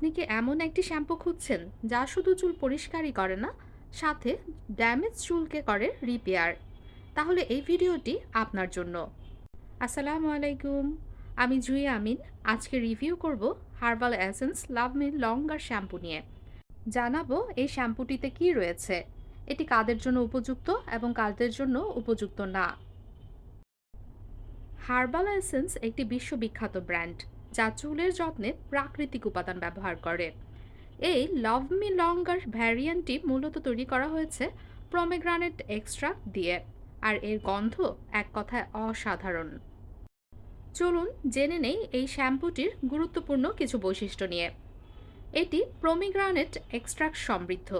আপনি কি এমন একটি শ্যাম্পু খুঁজছেন যা শুধু চুল পরিষ্কারই করে না, সাথে ড্যামেজ চুলকে করে রিপেয়ার তাহলে এই ভিডিওটি আপনার জন্য। আসসালামু আলাইকুম, আমি জুই আমিন। আজকে রিভিউ করব herbal essence love me longer shampoo নিয়ে। জানাব এই শ্যাম্পুটিতে কি রয়েছে, এটি কাদের জন্য উপযুক্ত এবং কাদের জন্য উপযুক্ত না? হার্বাল অ্যাসেন্স একটি বিশ্ববিখ্যাত ব্র্যান্ড যা চুলের যত্নে প্রাকৃতিক উপাদান ব্যবহার করে। এই লাভ মি লঙ্গার ভ্যারিয়েন্টটি মূলত তৈরি করা হয়েছে প্রমেগ্রানেট এক্সট্রাক্ট দিয়ে, আর এর গন্ধ এক কথায় অসাধারণ। চলুন জেনে নেই এই শ্যাম্পুটির গুরুত্বপূর্ণ কিছু বৈশিষ্ট্য নিয়ে। এটি প্রমিগ্রানেট এক্সট্রাক্ট সমৃদ্ধ।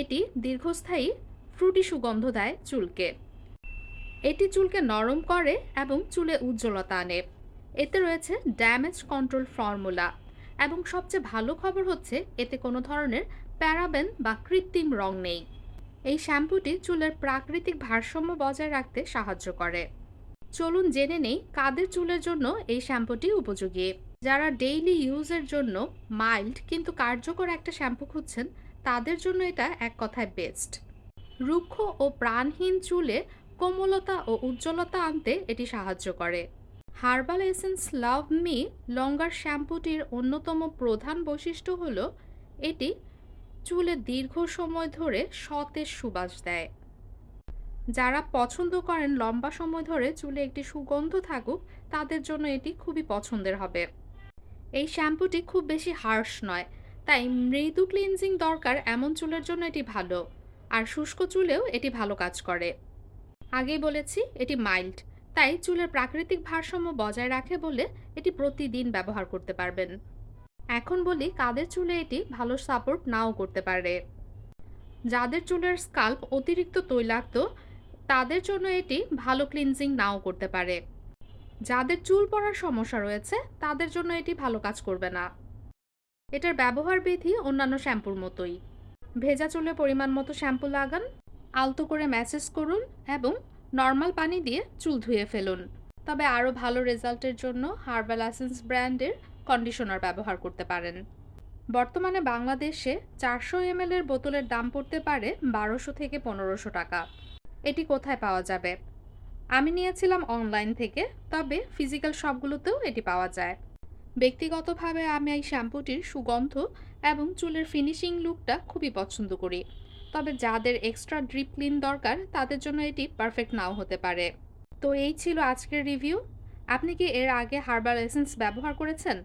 এটি দীর্ঘস্থায়ী ফ্রুটি সুগন্ধ দেয় চুলকে। এটি চুলকে নরম করে এবং চুলে উজ্জ্বলতা আনে। এতে রয়েছে ড্যামেজ কন্ট্রোল ফর্মুলা এবং সবচেয়ে ভালো খবর হচ্ছে এতে কোনো ধরনের প্যারাবেন বা কৃত্রিম রং নেই। এই শ্যাম্পুটি চুলের প্রাকৃতিক ভারসাম্য বজায় রাখতে সাহায্য করে। চলুন জেনে নেই কাদের চুলের জন্য এই শ্যাম্পুটি উপযোগী। যারা ডেইলি ইউজের জন্য মাইল্ড কিন্তু কার্যকর একটা শ্যাম্পু খুঁজছেন, তাদের জন্য এটা এক কথায় বেস্ট রুক্ষ ও প্রাণহীন চুলে কোমলতা ও উজ্জ্বলতা আনতে এটি সাহায্য করে। Herbal essence love me longer শ্যাম্পুটির অন্যতম প্রধান বৈশিষ্ট্য হল এটি চুলে দীর্ঘ সময় ধরে সতেজ সুবাস দেয়। যারা পছন্দ করেন লম্বা সময় ধরে চুলে একটি সুগন্ধ থাকুক, তাদের জন্য এটি খুবই পছন্দের হবে। এই শ্যাম্পুটি খুব বেশি হার্শ নয়, তাই মৃদু ক্লিনজিং দরকার এমন চুলের জন্য এটি ভালো, আর শুষ্ক চুলেও এটি ভালো কাজ করে। আগেই বলেছি, এটি মাইল্ড। তাই চুলের প্রাকৃতিক ভারসাম্য বজায় রাখে বলে এটি প্রতিদিন ব্যবহার করতে পারবেন। এখন বলি কাদের চুলে এটি ভালো সাপোর্ট নাও করতে পারে। যাদের চুলের স্কাল্প অতিরিক্ত তৈলাক্ত, তাদের জন্য এটি ভালো ক্লিনজিং নাও করতে পারে। যাদের চুল পড়ার সমস্যা রয়েছে, তাদের জন্য এটি ভালো কাজ করবে না। এটার ব্যবহার বিধি অন্যান্য শ্যাম্পুর মতোই। ভেজা চুলে পরিমাণ মতো শ্যাম্পু লাগান, আলতো করে ম্যাসেজ করুন এবং নর্মাল পানি দিয়ে চুল ধুয়ে ফেলুন। তবে আরও ভালো রেজাল্টের জন্য হার্বাল অ্যাসেন্স ব্র্যান্ডের কন্ডিশনার ব্যবহার করতে পারেন। বর্তমানে বাংলাদেশে চারশো এম এর বোতলের দাম পড়তে পারে বারোশো থেকে পনেরোশো টাকা। এটি কোথায় পাওয়া যাবে? আমি নিয়েছিলাম অনলাইন থেকে, তবে ফিজিক্যাল শপগুলোতেও এটি পাওয়া যায়। ব্যক্তিগতভাবে আমি এই শ্যাম্পুটির সুগন্ধ এবং চুলের ফিনিশিং লুকটা খুবই পছন্দ করি। তবে যাদের এক্সট্রা ড্রিপ ক্লিন দরকার, তাদের জন্য এটি পারফেক্ট নাও হতে পারে। তো এই ছিল আজকের রিভিউ আপনি কি এর আগে হার্বাল এসেন্স ব্যবহার করেছেন?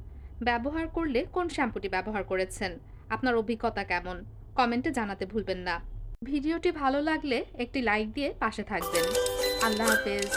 ব্যবহার করলে কোন শ্যাম্পুটি ব্যবহার করেছেন? আপনার অভিজ্ঞতা কেমন? কমেন্টে জানাতে ভুলবেন না। ভিডিওটি ভালো লাগলে একটি লাইক দিয়ে পাশে থাকবেন। আল্লাহ হাফেজ।